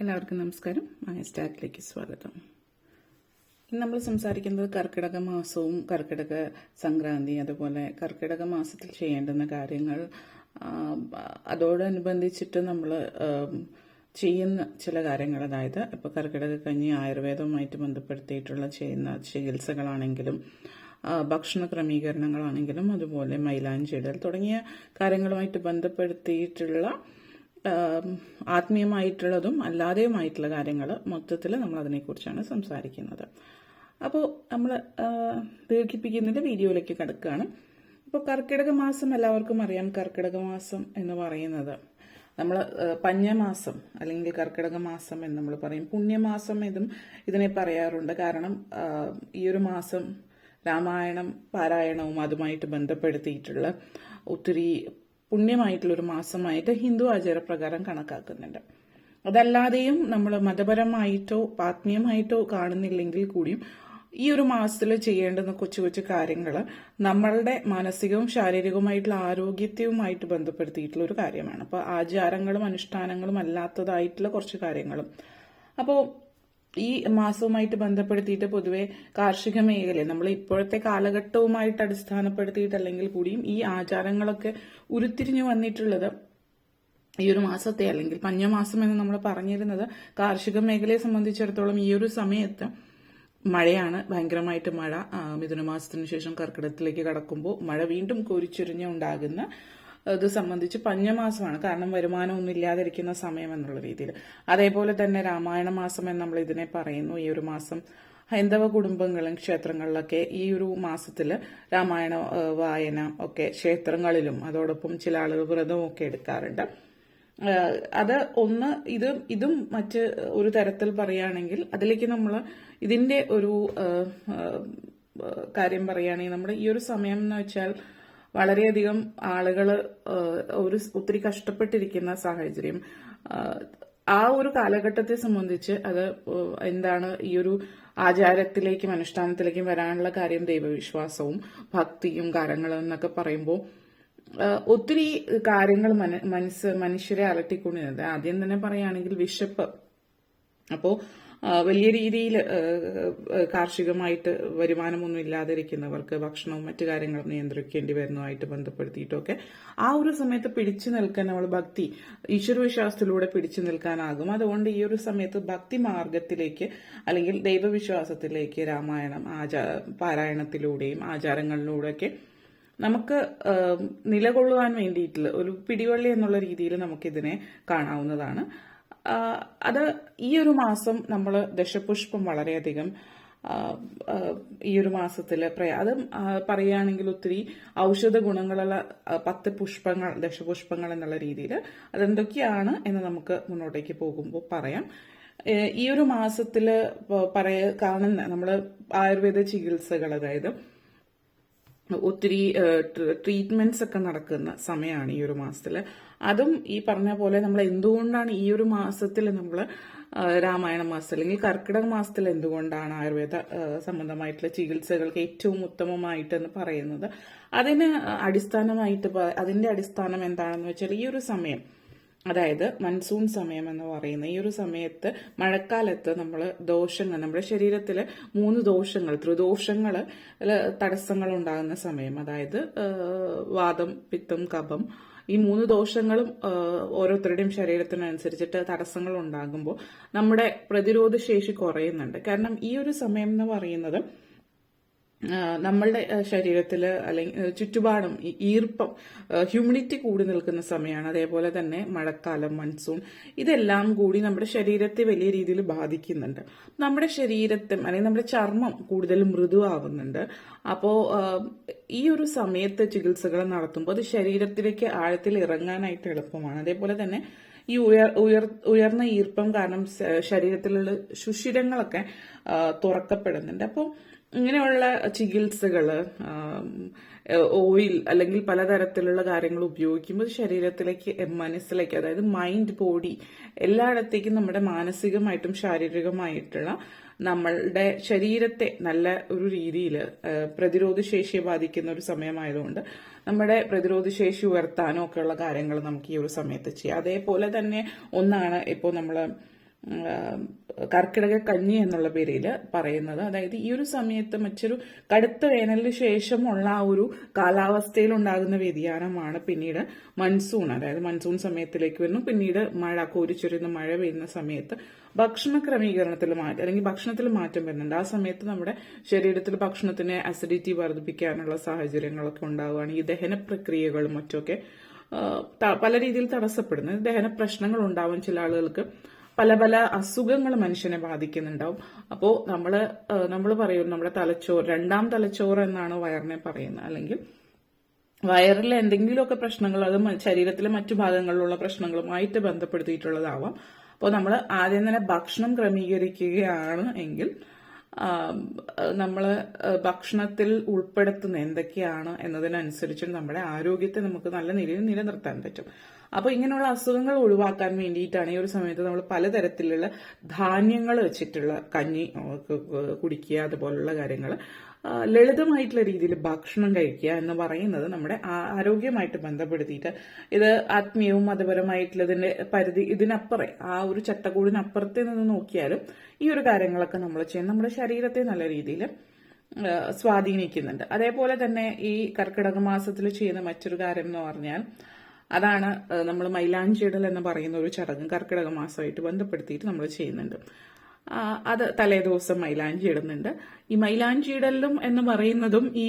എല്ലാവർക്കും നമസ്കാരം. സ്റ്റാറ്റിലേക്ക് സ്വാഗതം. ഇന്ന് നമ്മൾ സംസാരിക്കുന്നത് കർക്കിടക മാസവും കർക്കിടക സംക്രാന്തി അതുപോലെ കർക്കിടക മാസത്തിൽ ചെയ്യേണ്ടുന്ന കാര്യങ്ങൾ. അതോടനുബന്ധിച്ചിട്ട് നമ്മൾ ചെയ്യുന്ന ചില കാര്യങ്ങൾ. അതായത് ഇപ്പോൾ കർക്കിടക കഞ്ഞി ആയുർവേദവുമായിട്ട് ബന്ധപ്പെടുത്തിയിട്ടുള്ള ചെയ്യുന്ന ചികിത്സകളാണെങ്കിലും ഭക്ഷണ ക്രമീകരണങ്ങളാണെങ്കിലും അതുപോലെ മൈലാഞ്ചിടൽ തുടങ്ങിയ കാര്യങ്ങളുമായിട്ട് ബന്ധപ്പെടുത്തിയിട്ടുള്ള ആത്മീയമായിട്ടുള്ളതും അല്ലാതെയുമായിട്ടുള്ള കാര്യങ്ങൾ മൊത്തത്തിൽ നമ്മൾ അതിനെക്കുറിച്ചാണ് സംസാരിക്കുന്നത് അപ്പോൾ നമ്മൾ ദീർഘിപ്പിക്കുന്നതിന്റെ വീഡിയോയിലേക്ക് കിടക്കുകയാണ്. ഇപ്പോൾ കർക്കിടക മാസം എല്ലാവർക്കും അറിയാം. കർക്കിടക മാസം എന്ന് പറയുന്നത് നമ്മൾ പഞ്ഞമാസം അല്ലെങ്കിൽ കർക്കിടക മാസം എന്ന് നമ്മൾ പറയും. പുണ്യമാസം എന്നും ഇതിനെ പറയാറുണ്ട്. കാരണം ഈ ഒരു മാസം രാമായണം പാരായണവും അതുമായിട്ട് ബന്ധപ്പെടുത്തിയിട്ടുള്ള ഒത്തിരി പുണ്യമായിട്ടുള്ള ഒരു മാസമായിട്ട് ഹിന്ദു ആചാരപ്രകാരം കണക്കാക്കുന്നുണ്ട്. അതല്ലാതെയും നമ്മൾ മതപരമായിട്ടോ ആത്മീയമായിട്ടോ കാണുന്നില്ലെങ്കിൽ കൂടിയും ഈ ഒരു മാസത്തിൽ ചെയ്യേണ്ടുന്ന കൊച്ചു കൊച്ചു കാര്യങ്ങൾ നമ്മളുടെ മാനസികവും ശാരീരികവുമായിട്ടുള്ള ആരോഗ്യത്തെയുമായിട്ട് ബന്ധപ്പെടുത്തിയിട്ടുള്ള ഒരു കാര്യമാണ്. അപ്പോൾ ആചാരങ്ങളും അനുഷ്ഠാനങ്ങളും അല്ലാത്തതായിട്ടുള്ള കുറച്ച് കാര്യങ്ങളും. അപ്പോൾ ഈ മാസവുമായിട്ട് ബന്ധപ്പെടുത്തിയിട്ട് പൊതുവെ കാർഷിക മേഖല നമ്മൾ ഇപ്പോഴത്തെ കാലഘട്ടവുമായിട്ട് അടിസ്ഥാനപ്പെടുത്തിയിട്ടല്ലെങ്കിൽ കൂടിയും ഈ ആചാരങ്ങളൊക്കെ ഉരുത്തിരിഞ്ഞു വന്നിട്ടുള്ളത് ഈ ഒരു മാസത്തെ അല്ലെങ്കിൽ പഞ്ഞമാസം എന്ന് നമ്മൾ പറഞ്ഞിരുന്നത് കാർഷിക മേഖലയെ സംബന്ധിച്ചിടത്തോളം ഈ ഒരു സമയത്ത് മഴയാണ് ഭയങ്കരമായിട്ട് മഴ. മിഥുനമാസത്തിന് ശേഷം കർക്കിടത്തിലേക്ക് കടക്കുമ്പോൾ മഴ വീണ്ടും കോരിച്ചൊരിഞ്ഞ് ഉണ്ടാകുന്ന ഇത് സംബന്ധിച്ച് പഞ്ഞമാസമാണ്. കാരണം വരുമാനമൊന്നും ഇല്ലാതിരിക്കുന്ന സമയം എന്നുള്ള രീതിയിൽ. അതേപോലെ തന്നെ രാമായണ മാസം എന്ന് നമ്മൾ ഇതിനെ പറയുന്നു. ഈ ഒരു മാസം ഹൈന്ദവ കുടുംബങ്ങളും ക്ഷേത്രങ്ങളിലൊക്കെ ഈ ഒരു മാസത്തിൽ രാമായണ വായന ഒക്കെ ക്ഷേത്രങ്ങളിലും അതോടൊപ്പം ചില ആളുകൾ വ്രതവും ഒക്കെ എടുക്കാറുണ്ട്. അത് ഒന്ന് ഇത് ഇതും മറ്റ് ഒരു തരത്തിൽ പറയുകയാണെങ്കിൽ അതിലേക്ക് നമ്മൾ ഇതിന്റെ ഒരു കാര്യം പറയുകയാണെങ്കിൽ നമ്മുടെ ഈ ഒരു സമയം എന്ന് വെച്ചാൽ വളരെയധികം ആളുകൾ ഒരു ഒത്തിരി കഷ്ടപ്പെട്ടിരിക്കുന്ന സാഹചര്യം. ആ ഒരു കാലഘട്ടത്തെ സംബന്ധിച്ച് അത് എന്താണ് ഈ ഒരു ആചാരത്തിലേക്കും അനുഷ്ഠാനത്തിലേക്കും വരാനുള്ള കാര്യം ദൈവവിശ്വാസവും ഭക്തിയും കാര്യങ്ങളും എന്നൊക്കെ പറയുമ്പോൾ ഒത്തിരി കാര്യങ്ങൾ മനസ്സ് മനുഷ്യരെ അലട്ടിക്കൊണ്ടിരുന്നത് ആദ്യം തന്നെ പറയുകയാണെങ്കിൽ വിശപ്പ്. അപ്പോൾ വലിയ രീതിയിൽ കാർഷികമായിട്ട് വരുമാനമൊന്നും ഇല്ലാതിരിക്കുന്നവർക്ക് ഭക്ഷണവും മറ്റു കാര്യങ്ങളും നിയന്ത്രിക്കേണ്ടി വരുന്നതുമായിട്ട് ബന്ധപ്പെടുത്തിയിട്ടൊക്കെ ആ ഒരു സമയത്ത് പിടിച്ചു നിൽക്കാൻ നമ്മൾ ഭക്തി ഈശ്വരവിശ്വാസത്തിലൂടെ പിടിച്ചു നിൽക്കാനാകും. അതുകൊണ്ട് ഈ ഒരു സമയത്ത് ഭക്തി മാർഗത്തിലേക്ക് അല്ലെങ്കിൽ ദൈവവിശ്വാസത്തിലേക്ക് രാമായണം ആചാ പാരായണത്തിലൂടെയും ആചാരങ്ങളിലൂടെയൊക്കെ നമുക്ക് നിലകൊള്ളുവാൻ വേണ്ടിയിട്ടുള്ള ഒരു പിടിവള്ളി എന്നുള്ള രീതിയിൽ നമുക്കിതിനെ കാണാവുന്നതാണ്. അത് ഈ ഒരു മാസം നമ്മൾ ദശപുഷ്പം വളരെയധികം ഈ ഒരു മാസത്തിൽ പ്രയാ അത് പറയുകയാണെങ്കിൽ ഒത്തിരി ഔഷധ ഗുണങ്ങളുള്ള പത്ത് പുഷ്പങ്ങൾ ദശപുഷ്പങ്ങൾ എന്നുള്ള രീതിയിൽ അതെന്തൊക്കെയാണ് എന്ന് നമുക്ക് മുന്നോട്ടേക്ക് പോകുമ്പോൾ പറയാം. ഈ ഒരു മാസത്തിൽ പറയ കാണുന്ന നമ്മൾ ആയുർവേദ ചികിത്സകൾ അതായത് ഒത്തിരി ട്രീറ്റ്മെന്റ്സ് ഒക്കെ നടക്കുന്ന സമയമാണ് ഈ ഒരു മാസത്തിൽ അതും ഈ പറഞ്ഞ പോലെ നമ്മൾ എന്തുകൊണ്ടാണ് ഈ ഒരു മാസത്തിൽ നമ്മൾ രാമായണ മാസത്തിൽ അല്ലെങ്കിൽ കർക്കിടക മാസത്തിൽ എന്തുകൊണ്ടാണ് ആയുർവേദ സംബന്ധമായിട്ടുള്ള ചികിത്സകൾക്ക് ഏറ്റവും ഉത്തമമായിട്ടെന്ന് പറയുന്നത്? അതിന് അടിസ്ഥാനമായിട്ട് അതിന്റെ അടിസ്ഥാനം എന്താണെന്ന് വെച്ചാൽ ഈ ഒരു സമയം അതായത് മൺസൂൺ സമയം എന്ന് പറയുന്ന ഈ ഒരു സമയത്ത് മഴക്കാലത്ത് നമ്മൾ ദോഷങ്ങൾ നമ്മുടെ ശരീരത്തിൽ മൂന്ന് ദോഷങ്ങൾ ത്രിദോഷങ്ങൾ തടസ്സങ്ങൾ ഉണ്ടാകുന്ന സമയം അതായത് വാദം പിത്തം കഫം ഈ മൂന്ന് ദോഷങ്ങളും ഓരോരുത്തരുടെയും ശരീരത്തിനനുസരിച്ചിട്ട് തടസ്സങ്ങൾ ഉണ്ടാകുമ്പോൾ നമ്മുടെ പ്രതിരോധ ശേഷി കുറയുന്നുണ്ട്. കാരണം ഈ ഒരു സമയം എന്ന് പറയുന്നത് നമ്മളുടെ ശരീരത്തിൽ അല്ലെങ്കിൽ ചുറ്റുപാടും ഈർപ്പം ഹ്യൂമിഡിറ്റി കൂടി നിൽക്കുന്ന സമയമാണ്. അതേപോലെ തന്നെ മഴക്കാലം മൺസൂൺ ഇതെല്ലാം കൂടി നമ്മുടെ ശരീരത്തെ വലിയ രീതിയിൽ ബാധിക്കുന്നുണ്ട്. നമ്മുടെ ശരീരത്തെ അല്ലെങ്കിൽ നമ്മുടെ ചർമ്മം കൂടുതൽ മൃദുവാകുന്നുണ്ട്. അപ്പോൾ ഈ ഒരു സമയത്ത് ചികിത്സകൾ നടത്തുമ്പോൾ അത് ശരീരത്തിലേക്ക് ആഴത്തിൽ ഇറങ്ങാനായിട്ട് എളുപ്പമാണ്. അതേപോലെ തന്നെ ഈ ഉയർ ഉയർ ഉയർന്ന ഈർപ്പം കാരണം ശരീരത്തിലുള്ള ശുഷിരങ്ങളൊക്കെ തുറക്കപ്പെടുന്നുണ്ട്. അപ്പോൾ ഇങ്ങനെയുള്ള ചികിത്സകൾ ഓയിൽ അല്ലെങ്കിൽ പലതരത്തിലുള്ള കാര്യങ്ങൾ ഉപയോഗിക്കുമ്പോൾ ശരീരത്തിലേക്ക് മനസ്സിലേക്ക് അതായത് മൈൻഡ് ബോഡി എല്ലായിടത്തേക്കും നമ്മുടെ മാനസികമായിട്ടും ശാരീരികമായിട്ടുള്ള നമ്മളുടെ ശരീരത്തെ നല്ല ഒരു രീതിയിൽ പ്രതിരോധ ശേഷിയെ ബാധിക്കുന്ന ഒരു സമയമായതുകൊണ്ട് നമ്മുടെ പ്രതിരോധ ശേഷി ഉയർത്താനോ ഒക്കെയുള്ള കാര്യങ്ങൾ നമുക്ക് ഈ ഒരു സമയത്ത് ചെയ്യാം. അതേപോലെ തന്നെ ഒന്നാണ് ഇപ്പോൾ നമ്മൾ കർക്കിടക കഞ്ഞി എന്നുള്ള പേരിൽ പറയുന്നത്. അതായത് ഈ ഒരു സമയത്ത് മറ്റൊരു കടുത്ത വേനലിന് ശേഷമുള്ള ആ ഒരു കാലാവസ്ഥയിൽ ഉണ്ടാകുന്ന വ്യതിയാനമാണ് പിന്നീട് മൺസൂൺ അതായത് മൺസൂൺ സമയത്തിലേക്ക് വരുന്നു. പിന്നീട് മഴ കോരിച്ചൊരുന്ന മഴ പെയ്യുന്ന സമയത്ത് ഭക്ഷണ ക്രമീകരണത്തിൽ മാറ്റം അല്ലെങ്കിൽ ഭക്ഷണത്തിൽ മാറ്റം വരുന്നുണ്ട്. ആ സമയത്ത് നമ്മുടെ ശരീരത്തിൽ ഭക്ഷണത്തിന് അസിഡിറ്റി വർദ്ധിപ്പിക്കാനുള്ള സാഹചര്യങ്ങളൊക്കെ ഉണ്ടാവുകയാണ്. ഈ ദഹന പ്രക്രിയകളും മറ്റൊക്കെ പല രീതിയിൽ തടസ്സപ്പെടുന്നു. ദഹന പ്രശ്നങ്ങൾ ഉണ്ടാവും ചില ആളുകൾക്ക്. പല പല അസുഖങ്ങൾ മനുഷ്യനെ ബാധിക്കുന്നുണ്ടാവും. അപ്പോൾ നമ്മൾ നമ്മൾ പറയും നമ്മുടെ തലച്ചോറ് രണ്ടാം തലച്ചോറ് എന്നാണ് വയറിനെ പറയുന്നത്. അല്ലെങ്കിൽ വയറിലെ എന്തെങ്കിലുമൊക്കെ പ്രശ്നങ്ങൾ അത് ശരീരത്തിലെ മറ്റു ഭാഗങ്ങളിലുള്ള പ്രശ്നങ്ങളുമായിട്ട് ബന്ധപ്പെടുത്തിയിട്ടുള്ളതാവാം. അപ്പോൾ നമ്മൾ ആദ്യം തന്നെ ഭക്ഷണം ക്രമീകരിക്കുകയാണ് എങ്കിൽ നമ്മൾ ഭക്ഷണത്തിൽ ഉൾപ്പെടുത്തുന്ന എന്തൊക്കെയാണ് എന്നതിനനുസരിച്ച് നമ്മുടെ ആരോഗ്യത്തെ നമുക്ക് നല്ല നിലയിൽ നിലനിർത്താൻ പറ്റും. അപ്പോൾ ഇങ്ങനെയുള്ള അസുഖങ്ങൾ ഒഴിവാക്കാൻ വേണ്ടിയിട്ടാണ് ഈ ഒരു സമയത്ത് നമ്മൾ പലതരത്തിലുള്ള ധാന്യങ്ങൾ വെച്ചിട്ടുള്ള കഞ്ഞി കുടിക്കുക അതുപോലുള്ള കാര്യങ്ങൾ. ലളിതമായിട്ടുള്ള രീതിയിൽ ഭക്ഷണം കഴിക്കുക എന്ന് പറയുന്നത് നമ്മുടെ ആരോഗ്യമായിട്ട് ബന്ധപ്പെടുത്തിയിട്ട് ഇത് ആത്മീയവും മതപരമായിട്ടുള്ളതിന്റെ പരിധി ഇതിനപ്പുറം ആ ഒരു ചട്ടക്കൂടിനപ്പുറത്തെ നിന്ന് നോക്കിയാലും ഈ ഒരു കാര്യങ്ങളൊക്കെ നമ്മൾ ചെയ്യാൻ നമ്മുടെ ശരീരത്തെ നല്ല രീതിയിൽ സ്വാധീനിക്കുന്നുണ്ട്. അതേപോലെ തന്നെ ഈ കർക്കിടക മാസത്തിൽ ചെയ്യുന്ന മറ്റൊരു കാര്യം എന്ന് പറഞ്ഞാൽ അതാണ് നമ്മൾ മൈലാഞ്ചിയിടൽ എന്ന് പറയുന്ന ഒരു ചടങ്ങ് കർക്കിടക മാസമായിട്ട് ബന്ധപ്പെടുത്തിയിട്ട് നമ്മൾ ചെയ്യുന്നുണ്ട്. അത് തലേദിവസം മൈലാഞ്ചി ഇടുന്നുണ്ട്. ഈ മൈലാഞ്ചി ഇടലും എന്ന് പറയുന്നതും ഈ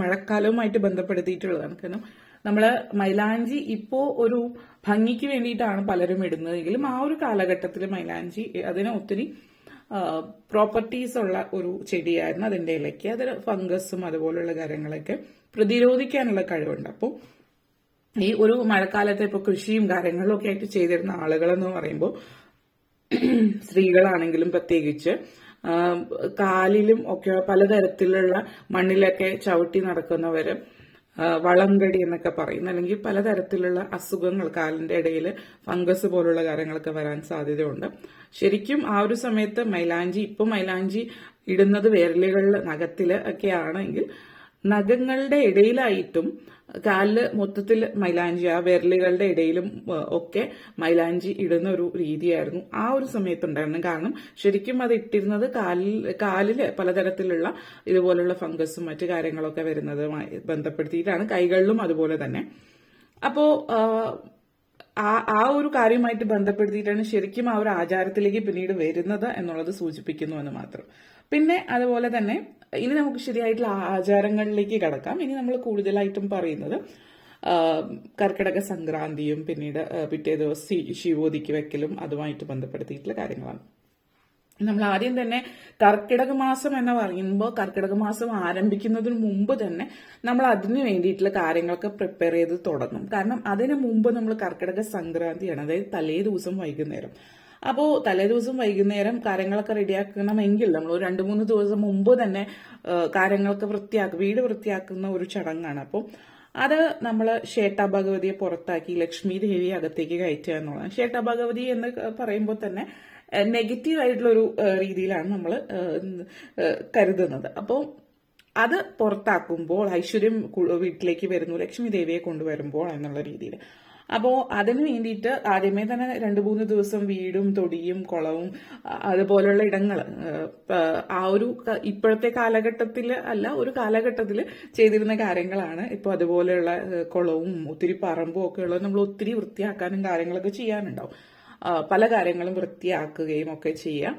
മഴക്കാലവുമായിട്ട് ബന്ധപ്പെടുത്തിയിട്ടുള്ളതാണ്. കാരണം നമ്മൾ മൈലാഞ്ചി ഇപ്പോൾ ഒരു ഭംഗിക്ക് വേണ്ടിയിട്ടാണ് പലരും ഇടുന്നതെങ്കിലും ആ ഒരു കാലഘട്ടത്തിൽ മൈലാഞ്ചി അതിന് ഒത്തിരി പ്രോപ്പർട്ടീസ് ഉള്ള ഒരു ചെടിയായിരുന്നു അതിന്റെ ഇലയ്ക്ക്. അതിൽ ഫംഗസും അതുപോലുള്ള കാര്യങ്ങളൊക്കെ പ്രതിരോധിക്കാനുള്ള കഴിവുണ്ട്. അപ്പോൾ ഈ ഒരു മഴക്കാലത്ത് ഇപ്പോൾ കൃഷിയും കാര്യങ്ങളും ഒക്കെ ആയിട്ട് ചെയ്തിരുന്ന ആളുകളെന്ന് പറയുമ്പോൾ സ്ത്രീകളാണെങ്കിലും പ്രത്യേകിച്ച് കാലിലും ഒക്കെ പലതരത്തിലുള്ള മണ്ണിലൊക്കെ ചവിട്ടി നടക്കുന്നവര് വളംകടി എന്നൊക്കെ പറയുന്നു അല്ലെങ്കിൽ പലതരത്തിലുള്ള അസുഖങ്ങൾ കാലിന്റെ ഇടയിൽ ഫംഗസ് പോലുള്ള കാര്യങ്ങളൊക്കെ വരാൻ സാധ്യതയുണ്ട്. ശരിക്കും ആ ഒരു സമയത്ത് മൈലാഞ്ചി ഇപ്പൊ മൈലാഞ്ചി ഇടുന്നത് വിരലുകളിൽ ഒക്കെ ആണെങ്കിൽ നഖങ്ങളുടെ ഇടയിലായിട്ടും കാലിൽ മൊത്തത്തിൽ മൈലാഞ്ചി ആ വിരലുകളുടെ ഇടയിലും ഒക്കെ മൈലാഞ്ചി ഇടുന്ന ഒരു രീതിയായിരുന്നു ആ ഒരു സമയത്തുണ്ടായിരുന്നു കാരണം ശരിക്കും അത് ഇട്ടിരുന്നത് കാലിൽ കാലിൽ പലതരത്തിലുള്ള ഇതുപോലുള്ള ഫംഗസും മറ്റു കാര്യങ്ങളൊക്കെ വരുന്നതുമായി ബന്ധപ്പെടുത്തിയിട്ടാണ് കൈകളിലും അതുപോലെ തന്നെ. അപ്പോ ആ, ആ ഒരു കാര്യമായിട്ട് ബന്ധപ്പെടുത്തിയിട്ടാണ് ശരിക്കും ആ ഒരു ആചാരത്തിലേക്ക് പിന്നീട് വരുന്നത് എന്നുള്ളത് സൂചിപ്പിക്കുന്നു എന്ന് മാത്രം. പിന്നെ അതുപോലെ തന്നെ ഇനി നമുക്ക് ശരിയായിട്ടുള്ള ആചാരങ്ങളിലേക്ക് കടക്കാം. ഇനി നമ്മൾ കൂടുതലായിട്ടും പറയുന്നത് കർക്കിടക സംക്രാന്തിയും പിന്നീട് പിറ്റേ ദിവസം ശിവോദിക്ക് വെക്കലും അതുമായിട്ട് ബന്ധപ്പെടുത്തിയിട്ടുള്ള കാര്യങ്ങളാണ്. നമ്മൾ ആദ്യം തന്നെ കർക്കിടക മാസം എന്ന് പറയുമ്പോൾ കർക്കിടക മാസം ആരംഭിക്കുന്നതിന് മുമ്പ് തന്നെ നമ്മൾ അതിന് വേണ്ടിയിട്ടുള്ള കാര്യങ്ങളൊക്കെ പ്രിപ്പയർ ചെയ്ത് തുടങ്ങും. കാരണം അതിന് മുമ്പ് നമ്മൾ കർക്കിടക സംക്രാന്തിയാണ് അതായത് തലേ ദിവസം വൈകുന്നേരം. അപ്പോൾ തലേ ദിവസം വൈകുന്നേരം കാര്യങ്ങളൊക്കെ റെഡിയാക്കണമെങ്കിൽ നമ്മൾ ഒരു രണ്ട് മൂന്ന് ദിവസം മുമ്പ് തന്നെ കാര്യങ്ങളൊക്കെ വൃത്തിയാക്കും വീട് വൃത്തിയാക്കുന്ന ഒരു ചടങ്ങാണ്. അപ്പോൾ അത് നമ്മൾ ഷേട്ട ഭഗവതിയെ പുറത്താക്കി ലക്ഷ്മി ദേവി അകത്തേക്ക് കയറ്റുക എന്നുള്ളതാണ്. ഷേട്ട ഭഗവതി എന്ന് പറയുമ്പോൾ തന്നെ നെഗറ്റീവ് ആയിട്ടുള്ള ഒരു രീതിയിലാണ് നമ്മൾ കരുതുന്നത്. അപ്പോൾ അത് പുറത്താക്കുമ്പോൾ ഐശ്വര്യം വീട്ടിലേക്ക് വരുന്നു ലക്ഷ്മി ദേവിയെ കൊണ്ടുവരുമ്പോൾ എന്നുള്ള രീതിയിൽ അപ്പോൾ അതിന് വേണ്ടിയിട്ട് ആദ്യമേ തന്നെ രണ്ട് മൂന്ന് ദിവസം വീടും തൊടിയും കുളവും അതുപോലുള്ള ഇടങ്ങൾ ആ ഒരു ഇപ്പോഴത്തെ കാലഘട്ടത്തിൽ അല്ല ഒരു കാലഘട്ടത്തിൽ ചെയ്തിരുന്ന കാര്യങ്ങളാണ്. ഇപ്പോൾ അതുപോലെയുള്ള കുളവും ഒത്തിരി പറമ്പും ഒക്കെ ഉള്ളത് നമ്മൾ ഒത്തിരി വൃത്തിയാക്കാനും കാര്യങ്ങളൊക്കെ ചെയ്യാനുണ്ടാവും. പല കാര്യങ്ങളും വൃത്തിയാക്കുകയും ഒക്കെ ചെയ്യാം.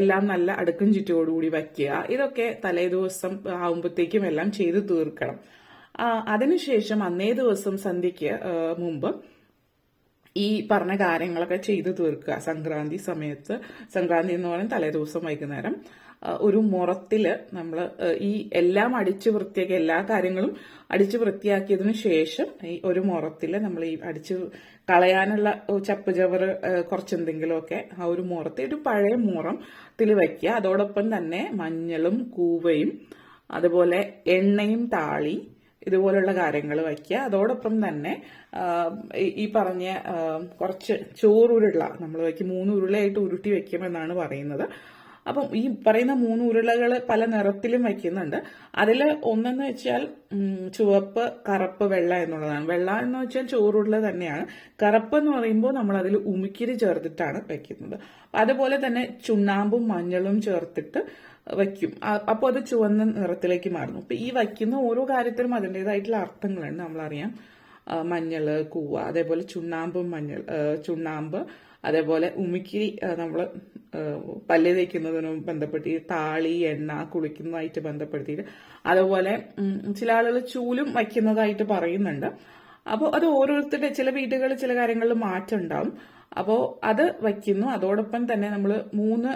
എല്ലാം നല്ല അടുക്കും ചുറ്റോടുകൂടി വയ്ക്കുക. ഇതൊക്കെ തലേ ദിവസം ആവുമ്പോഴത്തേക്കും എല്ലാം ചെയ്തു തീർക്കണം. അതിനുശേഷം അന്നേ ദിവസം സന്ധ്യയ്ക്ക് മുമ്പ് ഈ പറഞ്ഞ കാര്യങ്ങളൊക്കെ ചെയ്തു തീർക്കുക. സംക്രാന്തി സമയത്ത് സംക്രാന്തി എന്ന് പറയുന്നത് തലേ ദിവസം വൈകുന്നേരം ഒരു മുറത്തിൽ നമ്മൾ ഈ എല്ലാം അടിച്ചു വൃത്തിയാക്കി എല്ലാ കാര്യങ്ങളും അടിച്ചു വൃത്തിയാക്കിയതിനു ശേഷം ഈ ഒരു മുറത്തിൽ നമ്മൾ ഈ അടിച്ചു കളയാനുള്ള ചപ്പ് ചവറ് കുറച്ചെന്തെങ്കിലുമൊക്കെ ആ ഒരു മുറത്തിൽ ഒരു പഴയ മുറത്തിൽ വയ്ക്കുക. അതോടൊപ്പം തന്നെ മഞ്ഞളും കൂവയും അതുപോലെ എണ്ണയും താളി ഇതുപോലുള്ള കാര്യങ്ങൾ വയ്ക്കുക. അതോടൊപ്പം തന്നെ ഈ- പറഞ്ഞ കുറച്ച് ചോറുരുള നമ്മൾ വയ്ക്കും. മൂന്ന് ഉരുളയായിട്ട് ഉരുട്ടി വയ്ക്കുമെന്നാണ് പറയുന്നത്. അപ്പം ഈ പറയുന്ന മൂന്ന് ഉരുളകൾ പല നിറത്തിലും വയ്ക്കുന്നുണ്ട്. അതിൽ ഒന്നെന്ന് വെച്ചാൽ ചുവപ്പ് കറുപ്പ് വെള്ള എന്നുള്ളതാണ്. വെള്ള എന്ന് വെച്ചാൽ ചോറുരുള തന്നെയാണ്. കറുപ്പ് എന്ന് പറയുമ്പോൾ നമ്മൾ അതിൽ ഉമിക്കിരി ചേർത്തിട്ടാണ് വയ്ക്കുന്നത്. അതുപോലെ തന്നെ ചുണ്ണാമ്പും മഞ്ഞളും ചേർത്തിട്ട് വയ്ക്കും. അപ്പോൾ അത് ചുവന്ന നിറത്തിലേക്ക് മാറുന്നു. അപ്പം ഈ വയ്ക്കുന്ന ഓരോ കാര്യത്തിലും അതിന്റെതായിട്ടുള്ള അർത്ഥങ്ങളുണ്ട് നമ്മളറിയാം. മഞ്ഞൾ കൂവ അതേപോലെ ചുണ്ണാമ്പും മഞ്ഞൾ ചുണ്ണാമ്പ് അതേപോലെ ഉമിക്കിരി നമ്മൾ പല്ല് തേക്കുന്നതിനും ബന്ധപ്പെട്ട് താളി എണ്ണ കുളിക്കുന്നതായിട്ട് ബന്ധപ്പെടുത്തിയിട്ട് അതുപോലെ ചില ആളുകൾ ചൂലും വയ്ക്കുന്നതായിട്ട് പറയുന്നുണ്ട്. അപ്പോൾ അത് ഓരോരുത്തരുടെ ചില വീടുകളിൽ ചില കാര്യങ്ങളിൽ മാറ്റം ഉണ്ടാവും. അപ്പോൾ അത് വയ്ക്കുന്നു. അതോടൊപ്പം തന്നെ നമ്മൾ മൂന്ന്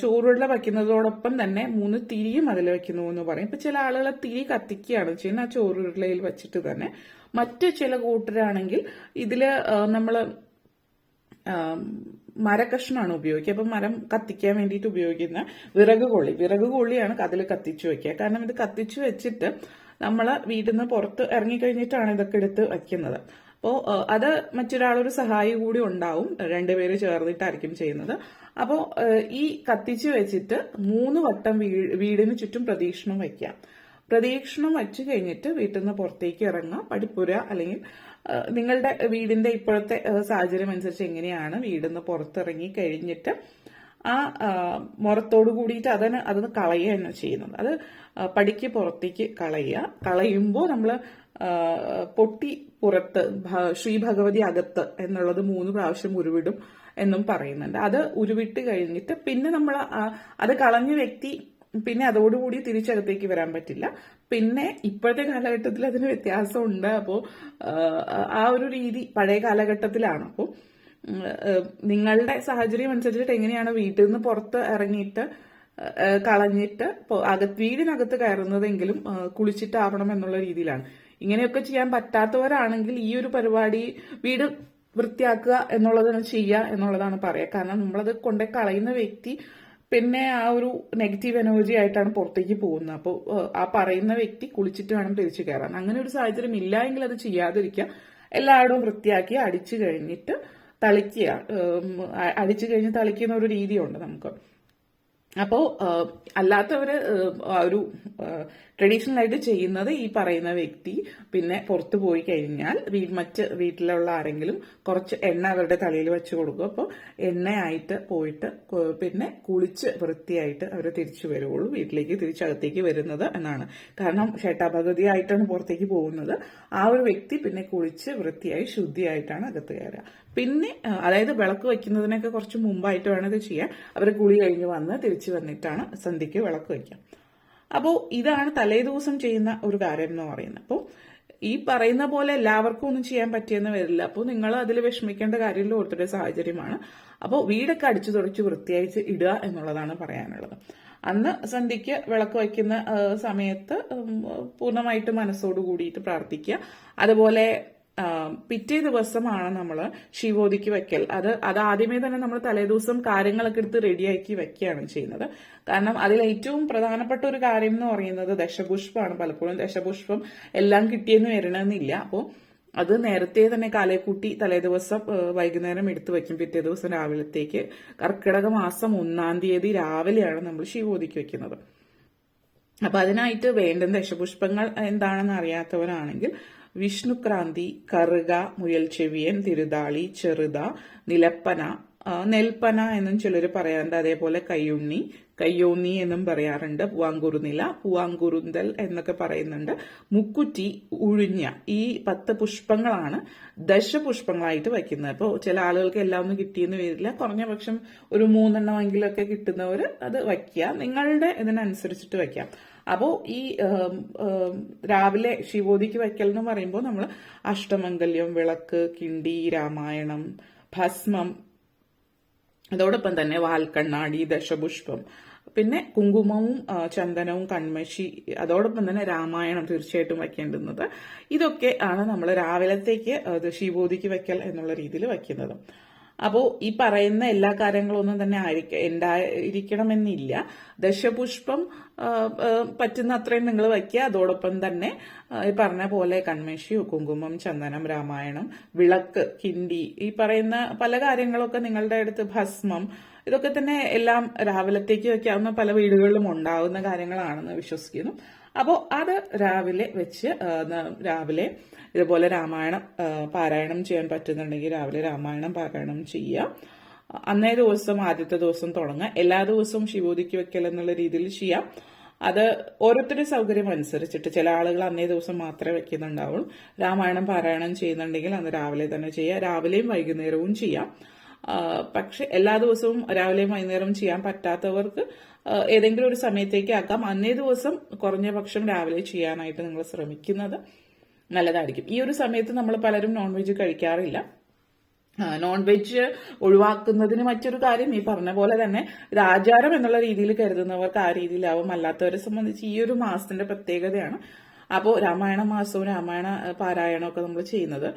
ചോറുരുള വയ്ക്കുന്നതോടൊപ്പം തന്നെ മൂന്ന് തിരിയും അതിൽ വെക്കുന്നു എന്ന് പറയും. ഇപ്പൊ ചില ആളുകൾ തിരി കത്തിക്കുകയാണ് ചെയ്യുന്നത് ആ ചോറുരുളയിൽ വെച്ചിട്ട് തന്നെ. മറ്റു ചില കൂട്ടരാണെങ്കിൽ ഇതിൽ നമ്മൾ മരക്കഷ്ണമാണ് ഉപയോഗിക്കുക. അപ്പൊ മരം കത്തിക്കാൻ വേണ്ടിയിട്ട് ഉപയോഗിക്കുന്ന വിറക് കൊള്ളി വിറക് കൊള്ളിയാണ് അതിൽ കത്തിച്ചു വെക്കുക കാരണം ഇത് കത്തിച്ചു വെച്ചിട്ട് നമ്മൾ വീട്ടിൽ നിന്ന് പുറത്ത് ഇറങ്ങിക്കഴിഞ്ഞിട്ടാണ് ഇതൊക്കെ എടുത്ത് വയ്ക്കുന്നത്. അപ്പോൾ അത് മറ്റൊരാളൊരു സഹായി കൂടി ഉണ്ടാവും. രണ്ടുപേര് ചേർന്നിട്ടായിരിക്കും ചെയ്യുന്നത്. അപ്പോൾ ഈ കത്തിച്ചു വെച്ചിട്ട് മൂന്ന് വട്ടം വീടിന് ചുറ്റും പ്രദക്ഷിണം വയ്ക്കാം പ്രദക്ഷിണം വച്ചു കഴിഞ്ഞിട്ട് വീട്ടിൽ നിന്ന് പുറത്തേക്ക് ഇറങ്ങാം. പടിപ്പുര അല്ലെങ്കിൽ നിങ്ങളുടെ വീടിന്റെ ഇപ്പോഴത്തെ സാഹചര്യം അനുസരിച്ച് എങ്ങനെയാണ് വീടിൽ നിന്ന് പുറത്തിറങ്ങി കഴിഞ്ഞിട്ട് ആ മുറത്തോട് കൂടിയിട്ട് അതിന് അതൊന്ന് കളയുകയാണ് ചെയ്യുന്നത്. അത് പടിക്ക് പുറത്തേക്ക് കളയുക. കളയുമ്പോൾ നമ്മൾ പൊട്ടി പുറത്ത് ശ്രീ ഭഗവതി അകത്ത് എന്നുള്ളത് മൂന്ന് പ്രാവശ്യം ഉരുവിടും. എന്നും പറയുന്നുണ്ട്. അത് ഉരുവിട്ട് കഴിഞ്ഞിട്ട് പിന്നെ നമ്മൾ അത് കളഞ്ഞ വ്യക്തി പിന്നെ അതോടുകൂടി തിരിച്ചകത്തേക്ക് വരാൻ പറ്റില്ല. പിന്നെ ഇപ്പോഴത്തെ കാലഘട്ടത്തിൽ അതിന് വ്യത്യാസമുണ്ട്. അപ്പോൾ ആ ഒരു രീതി പഴയ കാലഘട്ടത്തിലാണ്. അപ്പോൾ നിങ്ങളുടെ സാഹചര്യം അനുസരിച്ചിട്ട് എങ്ങനെയാണ് വീട്ടിൽ നിന്ന് പുറത്ത് ഇറങ്ങിയിട്ട് കളഞ്ഞിട്ട് അകത്ത് വീടിനകത്ത് കയറുന്നതെങ്കിലും കുളിച്ചിട്ടാവണം എന്നുള്ള രീതിയിലാണ്. ഇങ്ങനെയൊക്കെ ചെയ്യാൻ പറ്റാത്തവരാണെങ്കിൽ ഈ ഒരു പരിപാടി വീട് വൃത്തിയാക്കുക എന്നുള്ളതാണ് ചെയ്യുക എന്നുള്ളതാണ് പറയുക. കാരണം നമ്മളത് കൊണ്ടേ കളയുന്ന വ്യക്തി പിന്നെ ആ ഒരു നെഗറ്റീവ് എനർജി ആയിട്ടാണ് പുറത്തേക്ക് പോകുന്നത്. അപ്പോൾ ആ പറയുന്ന വ്യക്തി കുളിച്ചിട്ട് വേണം തിരിച്ചു കയറാൻ. അങ്ങനെ ഒരു സാഹചര്യം ഇല്ല എങ്കിൽ അത് ചെയ്യാതിരിക്കുക. എല്ലായിടവും വൃത്തിയാക്കി അടിച്ചു കഴിഞ്ഞിട്ട് തളിക്കുക. അടിച്ചു കഴിഞ്ഞ് തളിക്കുന്ന ഒരു രീതിയുണ്ട് നമുക്ക്. അപ്പോൾ അല്ലാത്തവര് ഒരു ട്രഡീഷണൽ ആയിട്ട് ചെയ്യുന്നത് ഈ പറയുന്ന വ്യക്തി പിന്നെ പുറത്തു പോയി കഴിഞ്ഞാൽ മറ്റ് വീട്ടിലുള്ള ആരെങ്കിലും കുറച്ച് എണ്ണ അവരുടെ തലയിൽ വെച്ച് കൊടുക്കും. അപ്പോൾ എണ്ണയായിട്ട് പോയിട്ട് പിന്നെ കുളിച്ച് വൃത്തിയായിട്ട് അവർ തിരിച്ചു വരുവുള്ളൂ. വീട്ടിലേക്ക് തിരിച്ചകത്തേക്ക് വരുന്നത് എന്നാണ്. കാരണം ഷേട്ടാഭഗതി ആയിട്ടാണ് പുറത്തേക്ക് പോകുന്നത്. ആ ഒരു വ്യക്തി പിന്നെ കുളിച്ച് വൃത്തിയായി ശുദ്ധിയായിട്ടാണ് അകത്ത് കയറുക. പിന്നെ അതായത് വിളക്ക് വയ്ക്കുന്നതിനൊക്കെ കുറച്ച് മുമ്പായിട്ട് വേണം ഇത് ചെയ്യാൻ. അവർ കുളി കഴിഞ്ഞ് വന്ന് തിരിച്ചു വന്നിട്ടാണ് സന്ധ്യയ്ക്ക് വിളക്ക് വയ്ക്കാം അപ്പോൾ ഇതാണ് തലേദിവസം ചെയ്യുന്ന ഒരു കാര്യം എന്ന് പറയുന്നത്. അപ്പോൾ ഈ പറയുന്ന പോലെ എല്ലാവർക്കും ഒന്നും ചെയ്യാൻ പറ്റിയെന്ന് വരില്ല. അപ്പോൾ നിങ്ങൾ അതിൽ വിഷമിക്കേണ്ട കാര്യമില്ല ഓർത്തിട്ട് സാഹചര്യമാണ്. അപ്പോൾ വീടൊക്കെ അടിച്ചു തുടച്ച് വൃത്തിയായിട്ട് ഇടുക എന്നുള്ളതാണ് പറയാനുള്ളത്. അന്ന് സന്ധ്യയ്ക്ക് വിളക്ക് വയ്ക്കുന്ന സമയത്ത് പൂർണമായിട്ട് മനസ്സോട് കൂടിയിട്ട് പ്രാർത്ഥിക്കുക. അതുപോലെ പിറ്റേ ദിവസമാണ് നമ്മൾ ശിവോദിക്ക് വെക്കൽ. അത് അത് ആദ്യമേ തന്നെ നമ്മൾ തലേദിവസം കാര്യങ്ങളൊക്കെ എടുത്ത് റെഡിയാക്കി വെക്കുകയാണ് ചെയ്യുന്നത്. കാരണം അതിൽ ഏറ്റവും പ്രധാനപ്പെട്ട ഒരു കാര്യം എന്ന് പറയുന്നത് ദശപുഷ്പമാണ് പലപ്പോഴും ദശപുഷ്പം എല്ലാം കിട്ടിയെന്ന് വരണമെന്നില്ല. അപ്പോൾ അത് നേരത്തെ തന്നെ കാലേക്കൂട്ടി തലേദിവസം വൈകുന്നേരം എടുത്തു വെക്കും. പിറ്റേ ദിവസം രാവിലത്തേക്ക് കർക്കിടക മാസം ഒന്നാം തീയതി രാവിലെയാണ് നമ്മൾ ശിവോദിക്ക് വെക്കുന്നത്. അപ്പൊ അതിനായിട്ട് വേണ്ടുന്ന ദശപുഷ്പങ്ങൾ എന്താണെന്ന് അറിയാത്തവരാണെങ്കിൽ വിഷ്ണുക്രാന്തി കറുക മുയൽ ചെവിയൻ തിരുതാളി ചെറുത നിലപ്പന നെൽപ്പന എന്നും ചിലർ പറയാറുണ്ട്. അതേപോലെ കയ്യുണ്ണി കയ്യോന്നി എന്നും പറയാറുണ്ട്. പൂവാങ്കുറുനില പൂവാങ്കുറുന്തൽ എന്നൊക്കെ പറയുന്നുണ്ട്. മുക്കുറ്റി ഉഴിഞ്ഞ ഈ പത്ത് പുഷ്പങ്ങളാണ് ദശപുഷ്പങ്ങളായിട്ട് വയ്ക്കുന്നത്. അപ്പോൾ ചില ആളുകൾക്ക് എല്ലാം ഒന്നും കിട്ടിയെന്ന് വരില്ല. കുറഞ്ഞ പക്ഷം ഒരു മൂന്നെണ്ണമെങ്കിലൊക്കെ കിട്ടുന്നവർ അത് വയ്ക്കുക. നിങ്ങളുടെ ഇതിനനുസരിച്ചിട്ട് വയ്ക്കാം. അപ്പോൾ ഈ രാവിലെ ശിവോദിക്ക് വയ്ക്കൽ എന്ന് പറയുമ്പോൾ നമ്മൾ അഷ്ടമംഗല്യം വിളക്ക് കിണ്ടി രാമായണം ഭസ്മം അതോടൊപ്പം തന്നെ വാൽക്കണ്ണാടി ദശപുഷ്പം പിന്നെ കുങ്കുമവും ചന്ദനവും കൺമശി അതോടൊപ്പം തന്നെ രാമായണം തീർച്ചയായിട്ടും വയ്ക്കേണ്ടുന്നത്. ഇതൊക്കെ ആണ് നമ്മൾ രാവിലത്തേക്ക് ശിവോദിക്ക് വയ്ക്കൽ എന്നുള്ള രീതിയിൽ വയ്ക്കുന്നത്. അപ്പോൾ ഈ പറയുന്ന എല്ലാ കാര്യങ്ങളൊന്നും തന്നെ ആയിരിക്കും ഉണ്ടായിരിക്കണമെന്നില്ല. ദശപുഷ്പം പറ്റുന്ന അത്രയും നിങ്ങൾ വയ്ക്കുക. അതോടൊപ്പം തന്നെ ഈ പറഞ്ഞ പോലെ കൺമേഷിയോ കുങ്കുമം ചന്ദനം രാമായണം വിളക്ക് കിണ്ടി ഈ പറയുന്ന പല കാര്യങ്ങളൊക്കെ നിങ്ങളുടെ അടുത്ത് ഭസ്മം ഇതൊക്കെ തന്നെ എല്ലാം രാവിലത്തേക്ക് വയ്ക്കാവുന്ന പല വീടുകളിലും ഉണ്ടാവുന്ന കാര്യങ്ങളാണെന്ന് വിശ്വസിക്കുന്നു. അപ്പോൾ അത് രാവിലെ വെച്ച് രാവിലെ ഇതുപോലെ രാമായണം പാരായണം ചെയ്യാൻ പറ്റുന്നുണ്ടെങ്കിൽ രാവിലെ രാമായണം പാരായണം ചെയ്യുക അന്നേ ദിവസം ആദ്യത്തെ ദിവസം തുടങ്ങുക എല്ലാ ദിവസവും ശിവോദിക്ക് വെക്കൽ എന്നുള്ള രീതിയിൽ ചെയ്യാം. അത് ഓരോരുത്തരുടെ സൗകര്യം അനുസരിച്ചിട്ട് ചില ആളുകൾ അന്നേ ദിവസം മാത്രമേ വെക്കുന്നുണ്ടാവുള്ളൂ. രാമായണം പാരായണം ചെയ്യുന്നുണ്ടെങ്കിൽ അന്ന് രാവിലെ തന്നെ ചെയ്യാം. രാവിലെയും വൈകുന്നേരവും ചെയ്യാം. പക്ഷെ എല്ലാ ദിവസവും രാവിലെയും വൈകുന്നേരവും ചെയ്യാൻ പറ്റാത്തവർക്ക് ഏതെങ്കിലും ഒരു സമയത്തേക്ക് ആക്കാം. അന്നേ ദിവസം കുറഞ്ഞ പക്ഷം രാവിലെ ചെയ്യാനായിട്ട് നിങ്ങൾ ശ്രമിക്കുന്നത് നല്ലതായിരിക്കും. ഈ ഒരു സമയത്ത് നമ്മൾ പലരും നോൺ വെജ് കഴിക്കാറില്ല. നോൺ വെജ് ഒഴിവാക്കുന്നതിന് മറ്റൊരു കാര്യം ഈ പറഞ്ഞ പോലെ തന്നെ ഇത് ആചാരം എന്നുള്ള രീതിയിൽ കരുതുന്നവർക്ക് ആ രീതിയിലാവും. അല്ലാത്തവരെ സംബന്ധിച്ച് ഈ ഒരു മാസത്തിന്റെ പ്രത്യേകതയാണ്. അപ്പോൾ രാമായണ മാസവും രാമായണ പാരായണമൊക്കെ നമ്മൾ ചെയ്യുന്നത്.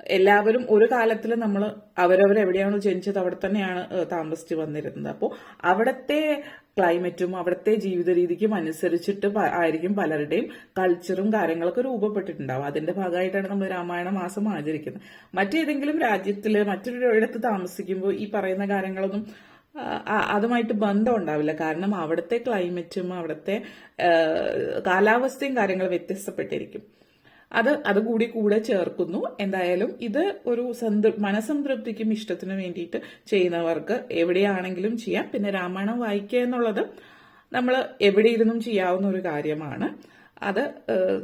എല്ലാവരും ഒരു കാലത്തിൽ നമ്മൾ അവരവരെവിടെയാണോ ജനിച്ചത് അവിടെ തന്നെയാണ് താമസിച്ച് വന്നിരുന്നത്. അപ്പോൾ അവിടുത്തെ ക്ലൈമറ്റും അവിടുത്തെ ജീവിത രീതിക്കും അനുസരിച്ചിട്ട് ആയിരിക്കും പലരുടെയും കൾച്ചറും കാര്യങ്ങളൊക്കെ രൂപപ്പെട്ടിട്ടുണ്ടാവും അതിന്റെ ഭാഗമായിട്ടാണ് നമ്മൾ രാമായണ മാസം ആചരിക്കുന്നത്. മറ്റേതെങ്കിലും രാജ്യത്തിൽ മറ്റൊരു ഇടത്ത് താമസിക്കുമ്പോൾ ഈ പറയുന്ന കാര്യങ്ങളൊന്നും അതുമായിട്ട് ബന്ധം ഉണ്ടാവില്ല. കാരണം അവിടുത്തെ ക്ലൈമറ്റും അവിടുത്തെ കാലാവസ്ഥയും കാര്യങ്ങൾ വ്യത്യസ്തപ്പെട്ടിരിക്കും. അത് അത് കൂടി ചേർക്കുന്നു. എന്തായാലും ഇത് ഒരു സംതൃ മനസംതൃപ്തിക്കും ഇഷ്ടത്തിനും വേണ്ടിയിട്ട് ചെയ്യുന്നവർക്ക് എവിടെയാണെങ്കിലും ചെയ്യാം. പിന്നെ രാമായണം വായിക്കുക എന്നുള്ളത് നമ്മൾ എവിടെ ഇരുന്നും ചെയ്യാവുന്ന ഒരു കാര്യമാണ്. അത്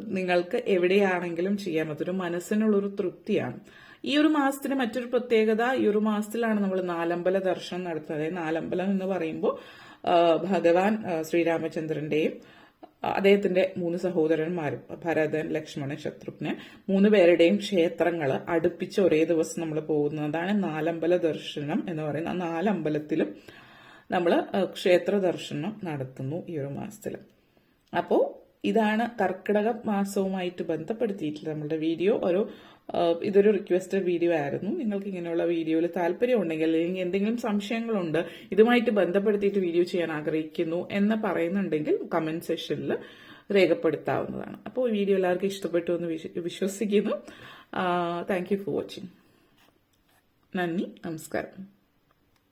നിങ്ങൾക്ക് എവിടെയാണെങ്കിലും ചെയ്യാം. അതൊരു മനസ്സിനുള്ളൊരു തൃപ്തിയാണ്. ഈ ഒരു മാസത്തിന് മറ്റൊരു പ്രത്യേകത ഈ ഒരു മാസത്തിലാണ് നമ്മൾ നാലമ്പല ദർശനം നടത്തുന്നത്. നാലമ്പലം എന്ന് പറയുമ്പോൾ ഭഗവാൻ ശ്രീരാമചന്ദ്രന്റെയും അദ്ദേഹത്തിന്റെ മൂന്ന് സഹോദരന്മാരും ഭരതൻ ലക്ഷ്മണൻ ശത്രുഘ്നൻ മൂന്ന് പേരുടെയും ക്ഷേത്രങ്ങൾ അടുപ്പിച്ച് ഒരേ ദിവസം നമ്മൾ പോകുന്നതാണ് നാലമ്പല ദർശനം എന്ന് പറയുന്ന നാലമ്പലത്തിലും നമ്മൾ ക്ഷേത്ര ദർശനം നടത്തുന്നു ഈ ഒരു മാസത്തിൽ അപ്പോൾ ഇതാണ് കർക്കിടക മാസവുമായിട്ട് ബന്ധപ്പെടുത്തിയിട്ടുള്ള നമ്മുടെ വീഡിയോ. ഒരു ഇതൊരു റിക്വസ്റ്റഡ് വീഡിയോ ആയിരുന്നു. നിങ്ങൾക്ക് ഇങ്ങനെയുള്ള വീഡിയോയിൽ താല്പര്യം ഉണ്ടെങ്കിൽ അല്ലെങ്കിൽ എന്തെങ്കിലും സംശയങ്ങളുണ്ട് ഇതുമായിട്ട് ബന്ധപ്പെടുത്തിയിട്ട് വീഡിയോ ചെയ്യാൻ ആഗ്രഹിക്കുന്നു എന്ന് പറയുന്നുണ്ടെങ്കിൽ കമന്റ് സെക്ഷനിൽ രേഖപ്പെടുത്താവുന്നതാണ്. അപ്പോൾ ഈ വീഡിയോ എല്ലാവർക്കും ഇഷ്ടപ്പെട്ടു എന്ന് വിശ്വസിക്കുന്നു. താങ്ക് ഫോർ വാച്ചിങ് നന്ദി നമസ്കാരം.